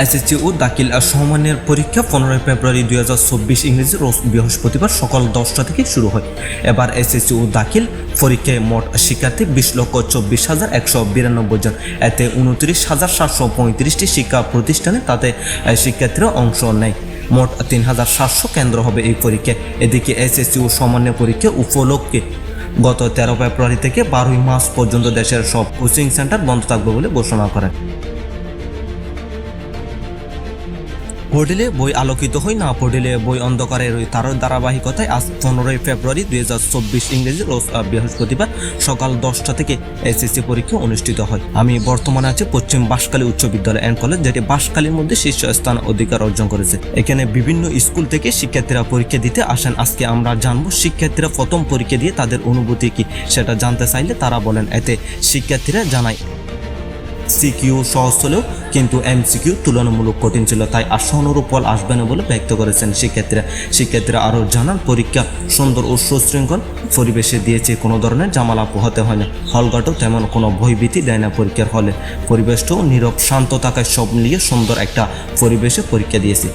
SSC ও দাখিল সমমানের পরীক্ষা পনেরোই ফেব্রুয়ারি দুই হাজার চব্বিশ ইংরেজি রোজ বৃহস্পতিবার সকাল দশটা থেকে শুরু হয়। এবার এসএসসি ও দাখিল পরীক্ষায় মোট শিক্ষার্থী বিশ লক্ষ চব্বিশ হাজার একশো বিরানব্বই জন। এতে উনত্রিশ হাজার সাতশো পঁয়ত্রিশটি শিক্ষা প্রতিষ্ঠানে তাতে শিক্ষার্থীরা অংশ নেয়। মোট তিন হাজার সাতশো কেন্দ্র হবে এই পরীক্ষায়। এদিকে এসএসসি ও সামান্য পরীক্ষা উপলক্ষে গত তেরো ফেব্রুয়ারি থেকে বারোই মার্চ পর্যন্ত দেশের সব কোচিং সেন্টার বন্ধ থাকবে বলে ঘোষণা করেন। পড়িলে বই আলোকিত হই না পড়িলে বই অন্ধকারে ওই তার ধারাবাহিকতায় আজ পনেরোই ফেব্রুয়ারি দুই হাজার চব্বিশ ইংরেজি রোজ বৃহস্পতিবার সকাল দশটা থেকে এসএসসি পরীক্ষা অনুষ্ঠিত হয়। আমি বর্তমানে আছি পশ্চিম বাঁশখালী উচ্চ বিদ্যালয় অ্যান্ড কলেজ, যেটি বাঁশখালীর মধ্যে শীর্ষস্থান অধিকার অর্জন করেছে। এখানে বিভিন্ন স্কুল থেকে শিক্ষার্থীরা পরীক্ষা দিতে আসেন। আজকে আমরা জানব শিক্ষার্থীরা প্রথম পরীক্ষা দিয়ে তাদের অনুভূতি কি। সেটা জানতে চাইলে তারা বলেন, এতে শিক্ষার্থীরা জানায় সিকিউ সহজ হলেও কিন্তু এমসিকিউ তুলনামূলক কঠিন ছিল, তাই আশানুরূপ ফল আসবে না বলে ব্যক্ত করেছেন শিক্ষার্থীরা। শিক্ষার্থীরা আরও জানান, পরীক্ষা সুন্দর ও সুশৃঙ্খল পরিবেশে দিয়েছে, কোনো ধরনের জামালা পোহাতে হয় না হলঘাটও তেমন কোনো ভয়ভীতি দেয় না পরীক্ষার হলে। পরিবেশটাও নীরব, শান্ত থাকায় সব মিলিয়ে সুন্দর একটা পরিবেশে পরীক্ষা দিয়েছে।